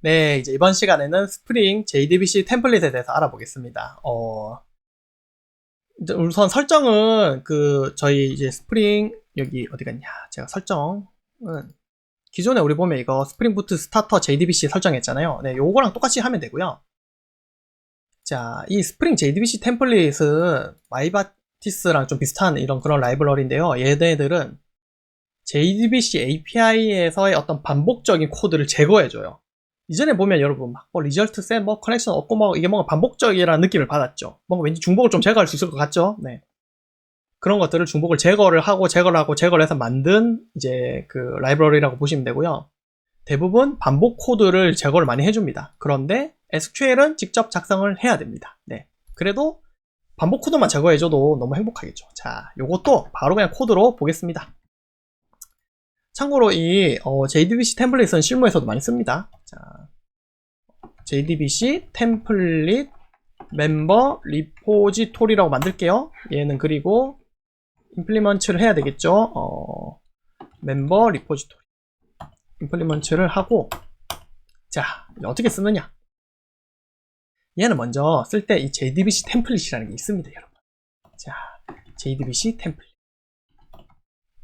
네, 이제 이번 시간에는 스프링 JDBC 템플릿에 대해서 알아보겠습니다. 어, 우선 설정은 그 저희 이제 스프링 여기 어디 갔냐? 제가 설정은 기존에 우리 보면 이거 스프링 부트 스타터 JDBC 설정했잖아요. 네, 요거랑 똑같이 하면 되고요. 자, 이 스프링 JDBC 템플릿은 마이바티스랑 좀 비슷한 이런 그런 라이브러리인데요. 얘네들은 JDBC API에서의 어떤 반복적인 코드를 제거해줘요. 이전에 보면 여러분 막 뭐 리절트 셋, 뭐 커넥션 없고 뭐 이게 뭔가 반복적이라는 느낌을 받았죠. 뭔가 왠지 중복을 좀 제거할 수 있을 것 같죠. 네. 그런 것들을 중복을 제거를 하고 제거를 하고 제거를 해서 만든 이제 그 라이브러리라고 보시면 되고요. 대부분 반복 코드를 제거를 많이 해줍니다. 그런데 SQL은 직접 작성을 해야 됩니다. 네. 그래도 반복 코드만 제거해줘도 너무 행복하겠죠. 자, 요것도 바로 그냥 코드로 보겠습니다. 참고로 이 어, JDBC 템플릿은 실무에서도 많이 씁니다. 자, JDBC 템플릿 멤버 리포지토리라고 만들게요. 얘는 그리고 임플리먼트를 해야 되겠죠. 어, 멤버 리포지토리 임플리먼트를 하고 자 어떻게 쓰느냐 얘는 먼저 쓸 때 이 JDBC 템플릿이라는 게 있습니다 여러분 자 JDBC 템플릿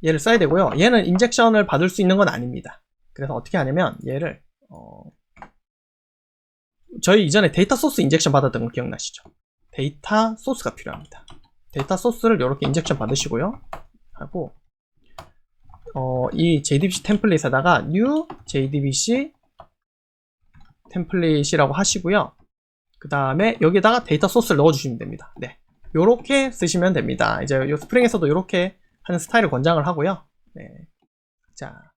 얘를 써야 되고요. 얘는 인젝션을 받을 수 있는 건 아닙니다. 그래서 어떻게 하냐면 얘를 어, 저희 이전에 데이터 소스 인젝션 받았던 거 기억나시죠? 데이터 소스가 필요합니다. 데이터 소스를 이렇게 인젝션 받으시고요. 하고 어, 이 JDBC 템플릿에다가 new JDBC 템플릿이라고 하시고요. 그 다음에 여기다가 데이터 소스를 넣어주시면 됩니다. 네, 요렇게 쓰시면 됩니다. 이제 요 스프링에서도 이렇게 하는 스타일을 권장을 하고요. 네. 자,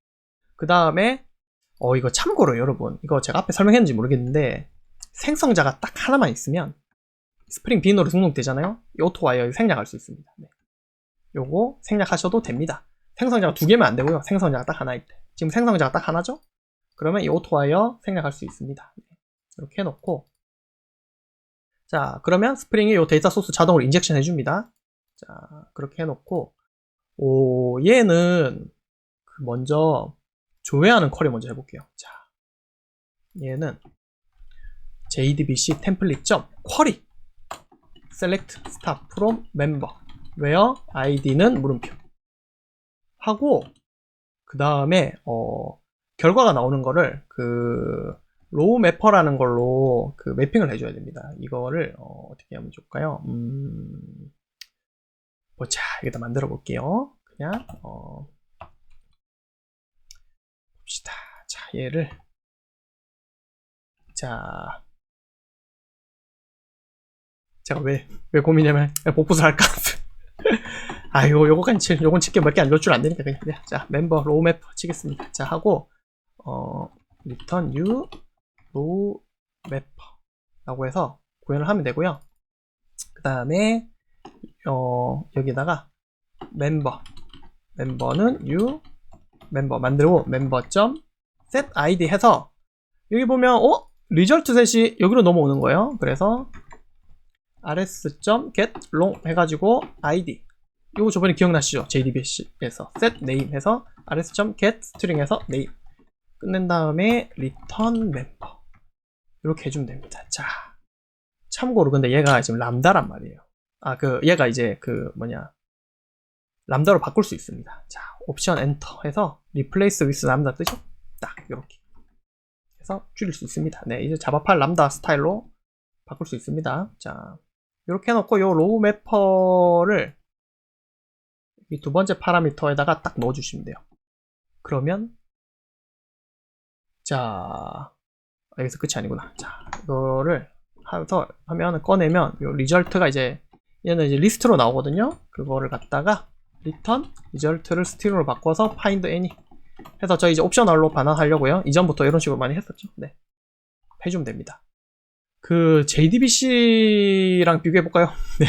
그 다음에 어 이거 참고로 여러분 이거 제가 앞에 설명했는지 모르겠는데 생성자가 딱 하나만 있으면 스프링 빈으로 등록되잖아요. 이 오토와이어 생략할 수 있습니다. 네. 요거 생략하셔도 됩니다. 생성자가 두 개면 안 되고요. 생성자가 딱 하나일 때. 지금 생성자가 딱 하나죠? 그러면 이 오토와이어 생략할 수 있습니다. 네. 이렇게 해놓고 자 그러면 스프링이 이 데이터 소스 자동으로 인젝션 해줍니다. 자 그렇게 해놓고 오, 얘는 그 먼저 조회하는 쿼리 먼저 해볼게요. 자, 얘는 jdbc 템플릿 점 쿼리 select start from member where id는 물음표 하고 그 다음에 어, 결과가 나오는 거를 그 로우 매퍼라는 걸로 그 매핑을 해줘야 됩니다. 이거를 어, 떻게 하면 좋을까요? 음, 보자 여기다 만들어 볼게요 그냥 어 봅시다. 자 얘를. 자. 제가 왜 왜 고민이냐면 복붙을 할까 아유 요거까지 치, 요건 칠게. 몇 개 알려줄 안 되니까 그냥, 자 멤버 로우 맵 치겠습니다. 자 하고 어 return new row mapper 라고 해서 구현을 하면 되고요. 그 다음에 어, 여기다가 멤버. 멤버는 u 멤버 만들고 멤버.점 set id 해서 여기 보면 어 리절트 셋이 여기로 넘어오는 거예요. 그래서 rs.get long 해가지고 id 이거 저번에 기억나시죠? JDBC에서 set name 해서 rs.get string에서 name 끝낸 다음에 return member 이렇게 해주면 됩니다. 자 참고로 근데 얘가 지금 람다란 말이에요. 아, 그, 얘가 이제 그 뭐냐. 람다로 바꿀 수 있습니다. 자, 옵션 엔터 해서 replace with 람다 뜨죠? 딱, 이렇게. 해서 줄일 수 있습니다. 네, 이제 자바팔 람다 스타일로 바꿀 수 있습니다. 자, 이렇게 해놓고 요 로우 매퍼를 이 두 번째 파라미터에다가 딱 넣어주시면 돼요. 그러면 자 여기서 끝이 아니구나. 자 이거를 하면서 하면 꺼내면 요 리절트가 이제 얘는 이제 리스트로 나오거든요. 그거를 갖다가 return 리절트를 스트링으로 바꿔서 find any 해서 저 이제 옵셔널로 반환하려고요. 이전부터 이런 식으로 많이 했었죠. 네. 해주면 됩니다. 그 JDBC랑 비교해 볼까요? 네.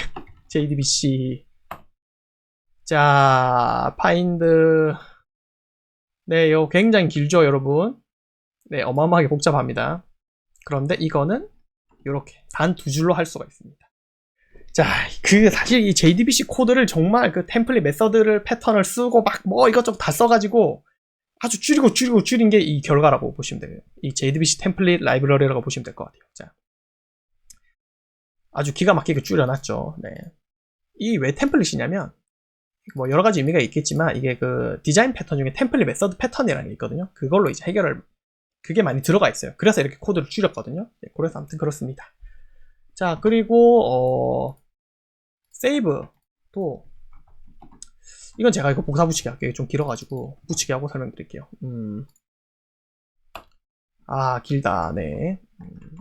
JDBC 자, find 네, 이거 굉장히 길죠, 여러분. 네, 어마어마하게 복잡합니다. 그런데 이거는 이렇게 단 두 줄로 할 수가 있습니다. 자, 그 사실 이 JDBC 코드를 정말 그 템플릿 메서드를 패턴을 쓰고 막 뭐 이것저것 다 써가지고 아주 줄이고 줄이고 줄인 게 이 결과라고 보시면 돼요. 이 JDBC 템플릿 라이브러리라고 보시면 될 것 같아요. 자. 아주 기가 막히게 줄여놨죠. 네. 이 왜 템플릿이냐면, 뭐 여러 가지 의미가 있겠지만, 이게 그 디자인 패턴 중에 템플릿 메서드 패턴이라는 게 있거든요. 그걸로 이제 해결을, 그게 많이 들어가 있어요. 그래서 이렇게 코드를 줄였거든요. 네, 그래서 아무튼 그렇습니다. 자, 그리고, 어, 세이브도, 이건 제가 이거 복사 붙이기 할게요. 좀 길어가지고, 붙이기 하고 설명드릴게요. 음. 아, 길다, 네. 음.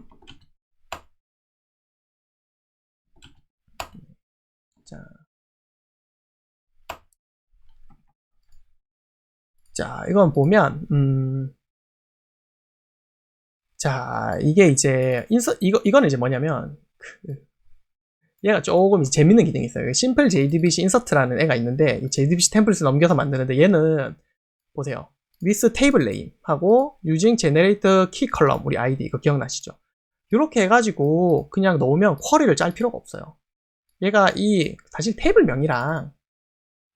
자. 자, 이건 보면, 음, 자, 이게 이제, 인서, 이거, 이거는 이제 뭐냐면, 그, 얘가 조금 재밌는 기능이 있어요. 심플 JDBC 인서트라는 애가 있는데, 이 JDBC 템플릿을 넘겨서 만드는데, 얘는, 보세요. with table name 하고, using generate key column, 우리 아이디, 이거 기억나시죠? 이렇게 해가지고, 그냥 넣으면 쿼리를 짤 필요가 없어요. 얘가 이 사실 테이블 명이랑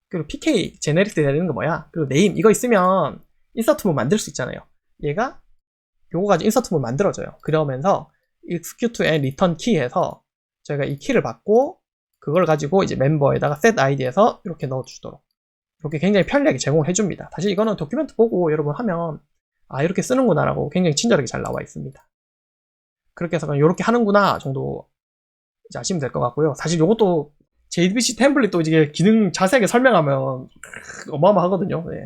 그리고 PK 제네리스 되는 거 뭐야? 그리고 네임 이거 있으면 인서트물 만들 수 있잖아요. 얘가 요거 가지고 인서트물 만들어줘요. 그러면서 execute and return key에서 저희가 이 키를 받고 그걸 가지고 이제 멤버에다가 set id에서 이렇게 넣어주도록 이렇게 굉장히 편리하게 제공을 해줍니다. 사실 이거는 도큐멘트 보고 여러분 하면 아 이렇게 쓰는구나라고 굉장히 친절하게 잘 나와 있습니다. 그렇게 해서 그냥 이렇게 하는구나 정도 이제 아시면 될 것 같고요. 사실 이것도 JDBC 템플릿도 이게 기능 자세하게 설명하면 어마어마하거든요. 네.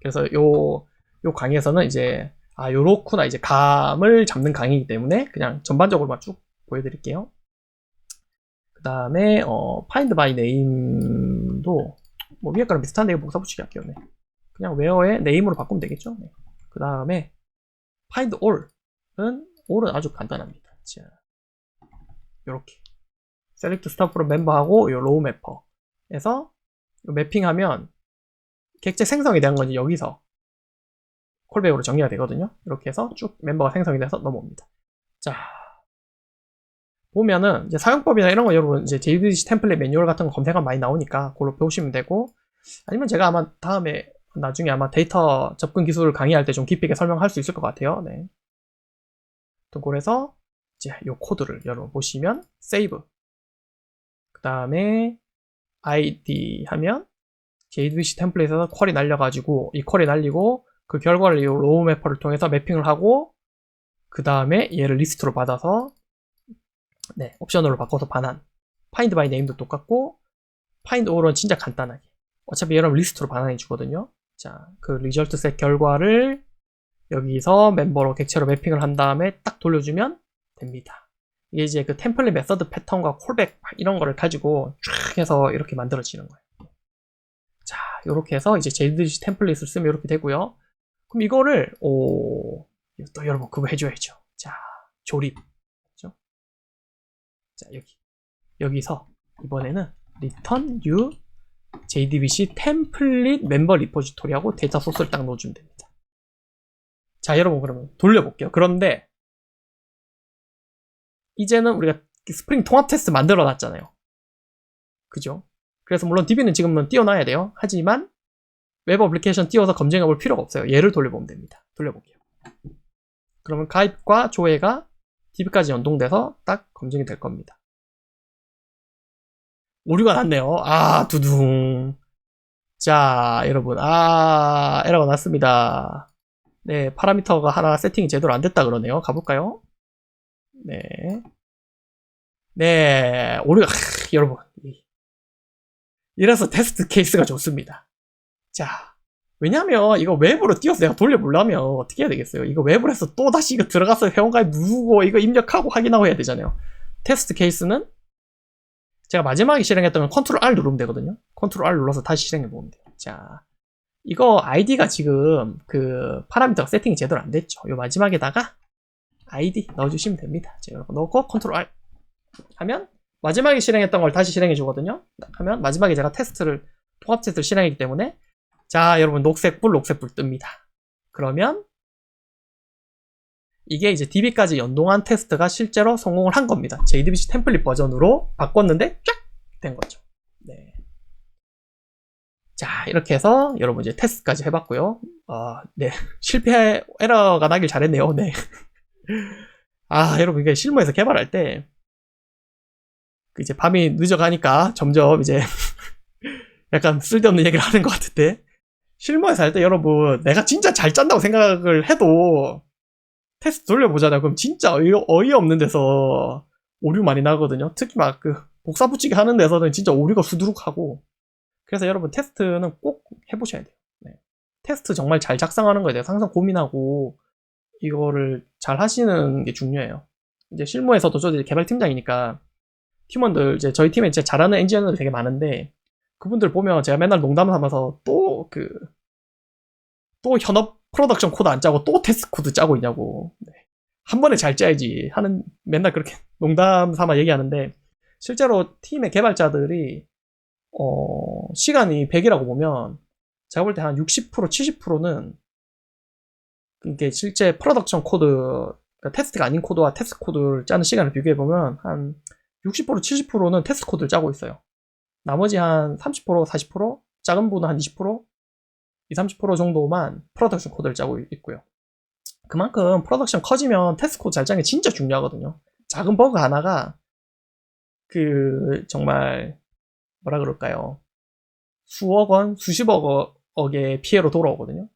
그래서 요, 요 강의에서는 이제 아 요렇구나 이제 감을 잡는 강의이기 때문에 그냥 전반적으로만 쭉 보여드릴게요. 그 다음에 어, find by name도 뭐 위에 거랑 비슷한데 이거 복사 붙이기 할게요. 네. 그냥 where의 name으로 바꾸면 되겠죠. 네. 그 다음에 find all은 all은 아주 간단합니다. 자, 요렇게 select start from member하고 요 row mapper에서 요 매핑하면 객체 생성이 된 건지 여기서 콜백으로 정리가 되거든요. 이렇게 해서 쭉 멤버가 생성이 돼서 넘어옵니다. 자 보면은 이제 사용법이나 이런 거 여러분 이제 JDBC 템플릿 매뉴얼 같은 거 검색하면 많이 나오니까 그걸로 배우시면 되고 아니면 제가 아마 다음에 나중에 아마 데이터 접근 기술을 강의할 때 좀 깊이 있게 설명할 수 있을 것 같아요. 네. 그래서 이제 이 코드를 여러분 보시면 save 그 다음에 id 하면 JDBC 템플릿에서 쿼리 날려가지고 이 쿼리 날리고 그 결과를 이 로우 매퍼를 통해서 매핑을 하고 그 다음에 얘를 리스트로 받아서 네 옵션으로 바꿔서 반환 find by name도 똑같고 find all은 진짜 간단하게 어차피 여러분 리스트로 반환해 주거든요 자 그 리절트 셋 결과를 여기서 멤버로 객체로 매핑을 한 다음에 딱 돌려주면 됩니다. 이게 이제 그 템플릿 메서드 패턴과 콜백 이런 거를 가지고 쫙 해서 이렇게 만들어지는 거예요. 자, 이렇게 해서 이제 JDBC 템플릿을 쓰면 이렇게 되고요. 그럼 이거를 오, 또 여러분 그거 해줘야죠. 자, 조립. 자, 여기 여기서 이번에는 return new JDBC 템플릿 멤버 리포지토리하고 데이터 소스를 딱 넣어주면 됩니다. 자, 여러분 그러면 돌려볼게요. 그런데 이제는 우리가 스프링 통합 테스트 만들어 놨잖아요. 그죠? 그래서 물론 DB는 지금은 띄워놔야 돼요. 하지만 웹 어플리케이션 띄워서 검증해 볼 필요가 없어요. 얘를 돌려보면 됩니다. 돌려볼게요. 그러면 가입과 조회가 DB까지 연동돼서 딱 검증이 될 겁니다. 오류가 났네요. 아, 두둥. 자, 여러분. 아, 에러가 났습니다. 네, 파라미터가 하나 세팅이 제대로 안 됐다 그러네요. 가볼까요? 네. 네, 우리가, 크, 여러분. 이래서 테스트 케이스가 좋습니다. 자, 왜냐면 이거 웹으로 띄워서 내가 돌려보려면 어떻게 해야 되겠어요? 이거 웹으로 해서 또 다시 이거 들어가서 회원가입 누르고 이거 입력하고 확인하고 해야 되잖아요. 테스트 케이스는 제가 마지막에 실행했던 건 컨트롤 R 누르면 되거든요. 컨트롤 R 눌러서 다시 실행해 보면 돼요. 자, 이거 아이디가 지금 그 파라미터가 세팅이 제대로 안 됐죠. 요 마지막에다가 아이디 넣어주시면 됩니다. 제가 넣고 컨트롤 R 하면 마지막에 실행했던 걸 다시 실행해 주거든요. 하면 마지막에 제가 테스트를 통합 테스트를 실행했기 때문에 자 여러분 녹색불 녹색불 뜹니다. 그러면 이게 이제 DB까지 연동한 테스트가 실제로 성공을 한 겁니다. JDBC 템플릿 버전으로 바꿨는데 쫙 된 거죠. 네. 자, 이렇게 해서 여러분 이제 테스트까지 해봤고요. 아, 네. 실패 에러가 나길 잘했네요. 네. 아, 여러분 이게 실무에서 개발할 때그 이제 밤이 늦어가니까 점점 이제 약간 쓸데없는 얘기를 하는 것 같은데 실무에서 할 때 여러분 내가 진짜 잘 짠다고 생각을 해도 테스트 돌려보잖아요. 그럼 진짜 어이, 어이없는 데서 오류 많이 나거든요. 특히 막 그 복사 붙이기 하는 데서는 진짜 오류가 수두룩하고 그래서 여러분 테스트는 꼭 해보셔야 돼요. 네. 테스트 정말 잘 작성하는 거에 대해서 항상 고민하고 이거를 잘 하시는 게 중요해요. 이제 실무에서도 저도 개발팀장이니까 팀원들 이제 저희 팀에 진짜 잘하는 엔지니어들이 되게 많은데 그분들 보면 제가 맨날 농담을 하면서 또 그 또 현업 프로덕션 코드 안 짜고 또 테스트 코드 짜고 있냐고 네. 한 번에 잘 짜야지 하는 맨날 그렇게 농담 삼아 얘기하는데 실제로 팀의 개발자들이 어, 시간이 100이라고 보면 제가 볼 때 한 60% 70%는 이게 실제 프로덕션 코드 그러니까 테스트가 아닌 코드와 테스트 코드를 짜는 시간을 비교해 보면 한 60% 70%는 테스트 코드를 짜고 있어요. 나머지 한 30% 40% 작은 부분은 한20% 20, 30% 정도만 프로덕션 코드를 짜고 있고요. 그만큼 프로덕션 커지면 테스트 코드 잘 짜는 게 진짜 중요하거든요. 작은 버그 하나가 그 정말 뭐라 그럴까요? 수억 원, 수십억 억의 피해로 돌아오거든요.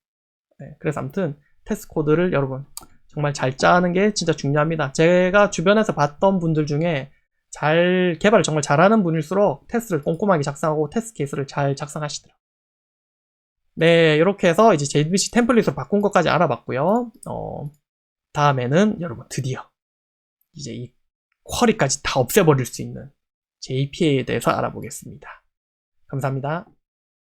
네, 그래서 아무튼 테스트 코드를 여러분 정말 잘 짜는 게 진짜 중요합니다. 제가 주변에서 봤던 분들 중에 잘 개발을 정말 잘하는 분일수록 테스트를 꼼꼼하게 작성하고 테스트 케이스를 잘 작성하시더라고요. 네, 이렇게 해서 이제 JDBC 템플릿으로 바꾼 것까지 알아봤고요. 어, 다음에는 여러분 드디어 이제 이 쿼리까지 다 없애버릴 수 있는 JPA에 대해서 알아보겠습니다. 감사합니다.